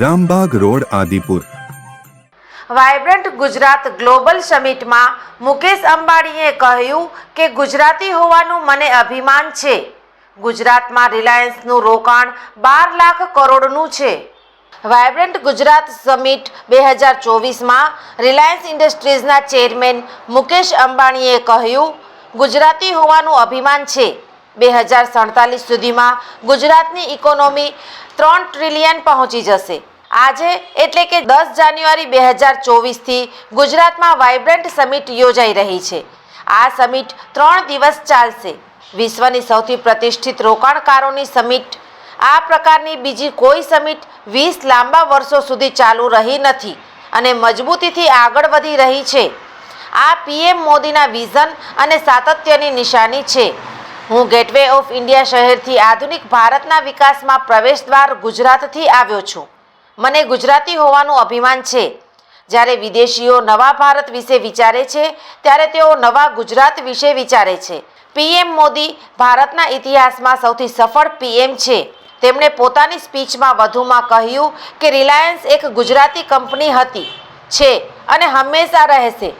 Rambag road, Adipur. Vibrant Gujarat global સમિટમાં Mukesh અંબાણીએ કહ્યું કે ગુજરાતી હોવાનું મને અભિમાન છે. ગુજરાતમાં રિલાયન્સનું રોકાણ બાર લાખ કરોડનું છે. વાયબ્રન્ટ ગુજરાત સમિટ બે હજાર ચોવીસમાં રિલાયન્સ ઇન્ડસ્ટ્રીઝના ચેરમેન મુકેશ અંબાણીએ કહ્યું, ગુજરાતી હોવાનું અભિમાન છે. બે હજાર સડતાલીસ સુધીમાં ગુજરાતની ઇકોનોમી ત્રણ ટ્રિલિયન પહોંચી જશે. આજે એટલે કે દસ જાન્યુઆરી બે હજાર ચોવીસથી ગુજરાતમાં વાઇબ્રન્ટ સમિટ યોજાઈ રહી છે. આ સમિટ ત્રણ દિવસ ચાલશે. વિશ્વની સૌથી પ્રતિષ્ઠિત રોકાણકારોની સમિટ. આ પ્રકારની બીજી કોઈ સમિટ વીસ લાંબા વર્ષો સુધી ચાલુ રહી નથી અને મજબૂતીથી આગળ વધી રહી છે. આ પીએમ મોદીના વિઝન અને સાતત્યની નિશાની છે. હું ગેટવે ઓફ ઇન્ડિયા શહેરથી આધુનિક ભારતના વિકાસમાં પ્રવેશદ્વાર ગુજરાતથી આવ્યો છું. મને ગુજરાતી હોવાનું અભિમાન છે. જ્યારે વિદેશીઓ નવા ભારત વિશે વિચારે છે, ત્યારે તેઓ નવા ગુજરાત વિશે વિચારે છે. પીએમ મોદી ભારતના ઇતિહાસમાં સૌથી સફળ પીએમ છે. તેમણે પોતાની સ્પીચમાં વધુમાં કહ્યું કે રિલાયન્સ એક ગુજરાતી કંપની હતી, છે અને હંમેશા રહેશે.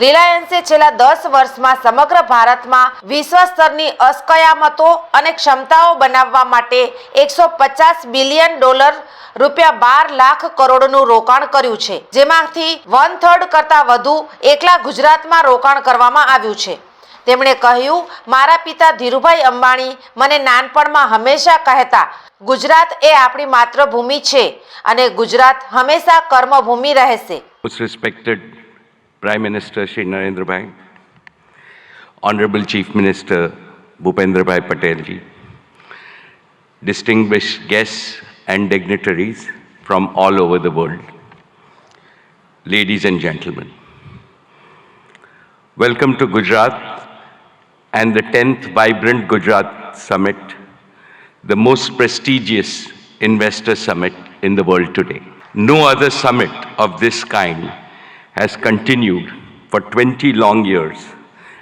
રિલાયન્સે છેલ્લા દસ વર્ષમાં સમગ્ર ભારતમાં વિશ્વ સ્તરની અસ્કયામતો અને ક્ષમતાઓ બનાવવા માટે એકસો પચાસ બિલિયન ડોલર રૂપિયા બાર લાખ કરોડનું રોકાણ કર્યું છે, જેમાંથી વન થર્ડ કરતાં વધુ એકલા ગુજરાતમાં રોકાણ કરવામાં આવ્યું છે. તેમણે કહ્યું, મારા પિતા ધીરુભાઈ અંબાણી મને નાનપણમાં હંમેશા કહેતા, ગુજરાત એ આપણી માતૃભૂમિ છે અને ગુજરાત હંમેશા કર્મભૂમિ રહેશે. Prime Minister Shri Narendra Bhai, Honorable Chief Minister Bhupendra Bhai Patel ji, distinguished guests and dignitaries from all over the world, ladies and gentlemen. Welcome to Gujarat and the 10th Vibrant Gujarat Summit, the most prestigious investor summit in the world today. No other summit of this kind has continued for 20 long years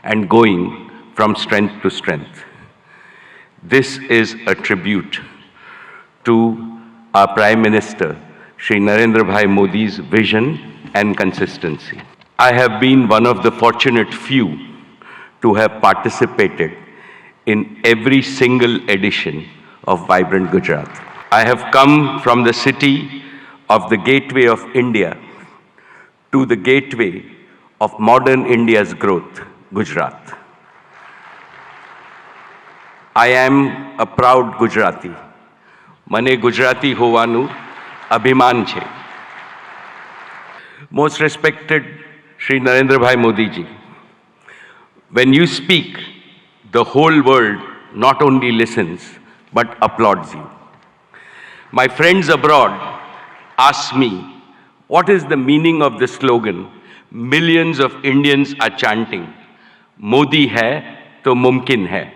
and going from strength to strength. This is a tribute to our Prime Minister, Shri Narendra Bhai Modi's vision and consistency. I have been one of the fortunate few to have participated in every single edition of Vibrant Gujarat. I have come from the city of the gateway of India to the gateway of modern India's growth, Gujarat. I am a proud Gujarati. મને ગુજરાતી હોવાનું અભિમાન છે most respected Shri Narendrabhai Modiji when you speak, the whole world not only listens but applauds you. My friends abroad ask me, what is the meaning of the slogan millions of Indians are chanting, Modi hai to mumkin hai.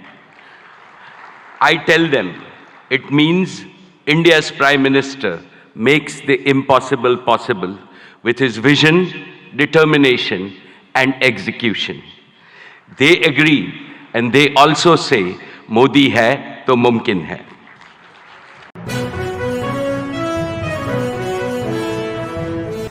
I tell them it means India's Prime Minister makes the impossible possible with his vision, determination, and execution. They agree and they also say Modi hai to mumkin hai.